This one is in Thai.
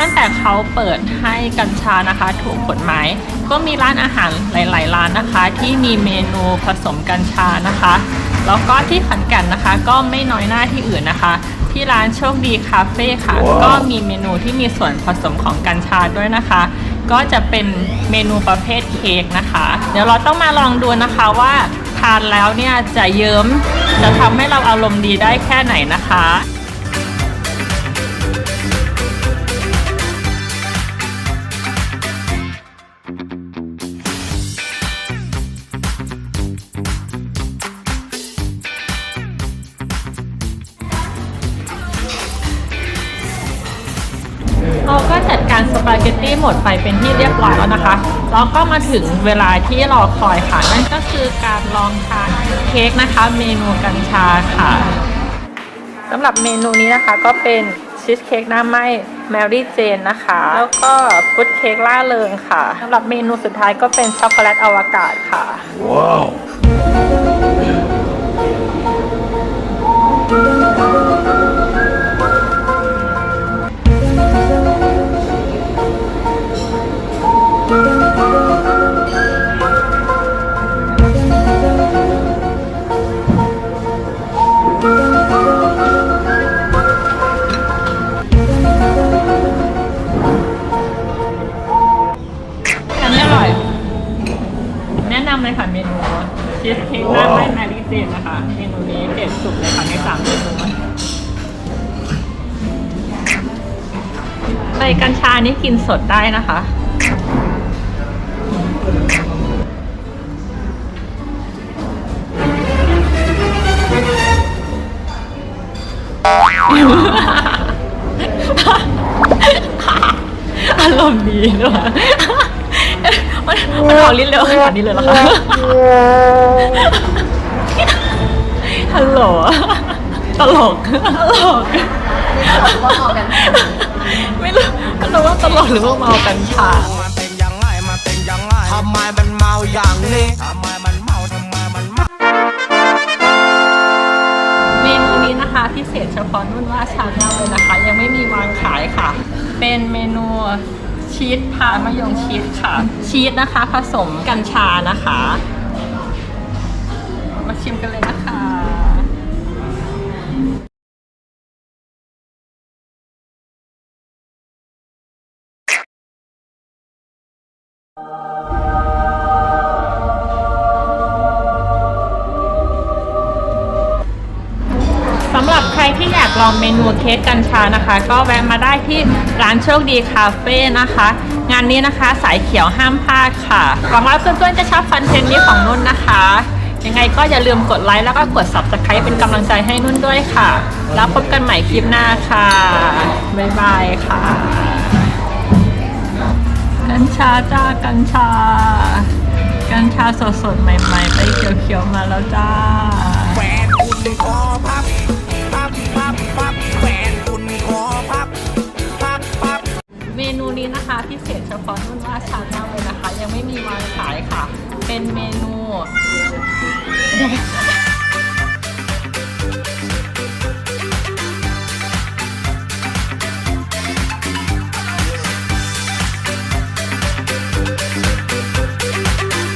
ตั้งแต่เขาเปิดให้กัญชานะคะถูกกฎหมาย ก็มีร้านอาหารหลาย ๆ ร้านนะคะ ที่มีเมนูผสมกัญชานะคะ แล้วก็ที่ขอนแก่นนะคะ ก็ไม่น้อยหน้าที่อื่นนะคะ ที่ร้านโชคดีคาเฟ่ค่ะ ก็มีเมนูที่มีส่วนผสมของกัญชาด้วยนะคะ ก็จะเป็นเมนูประเภทเค้กนะคะ เดี๋ยวเราต้องมาลองดูนะคะว่าทานแล้วเนี่ยจะเยิ้มจะทำให้เราอารมณ์ดีได้แค่ไหนนะคะ สปาเกตตี้หมดไปเป็นที่เรียบร้อยแล้วนะคะแล้วก็มาถึงเวลาที่รอคอยค่ะ นั่นก็คือการลองทานเค้กนะคะ เมนูกัญชาค่ะสำหรับเมนูนี้นะคะก็เป็นชีสเค้กหน้าไหม้แมรี่เจนนะคะ แล้วก็ฟุตเค้กล่าเริงค่ะสำหรับเมนูสุดท้ายก็เป็นช็อกโกแลตอวกาศค่ะอั แนะนำเลยค่ะเมนูชีสเค้กหน้าไม้แมรี่เจนนะคะ เมนูนี้เด็ดสุดเลยค่ะในสามเมนูใบกัญชานี่กินสดได้นะคะ อารมณ์ดีด้วยมันมัน ออกลิ้นเร็วขนาดนี้เลยเหรอคะฮัลโหลตลกตลกไม่รู้ไม่รู้ว่าตลกหรือว่าเมากัญชามันเป็นยังไงมันเป็นยังไงทำไมมันเมาอย่างนี้ทำไมมันเมาทำไมมันเมาเมนูนี้นะคะพิเศษเฉพาะนุ่นว่าชาแนลเลยนะคะ ยังไม่มีวางขายค่ะ เป็นเมนู ชีสพามะยงชีสค่ะ ชีสนะคะ ผสมกัญชานะคะ มาชิมกันเลยนะคะ ลองเมนูเค้กกัญชานะคะ ก็แวะมาได้ที่ร้านโชคดีคาเฟ่นะคะ งานนี้นะคะสายเขียวห้ามพลาดค่ะหวังว่าเพื่อนๆจะชอบคอนเทนต์นี้ของนุ่นนะคะ ยังไงก็อย่าลืมกดไลค์แล้วก็กด subscribe เป็นกำลังใจให้นุ่นด้วยค่ะ แล้วพบกันใหม่คลิปหน้าค่ะบ๊ายบายค่ะ กัญชาจ้ากัญชา กัญชาสดๆใหม่ ๆ ไปเขียวๆมาแล้วจ้า แฟนคุณข เศษเฉพาะนุ่นว่าชาแนลเลยนะคะ ยังไม่มีวางขายค่ะ เป็นเมนู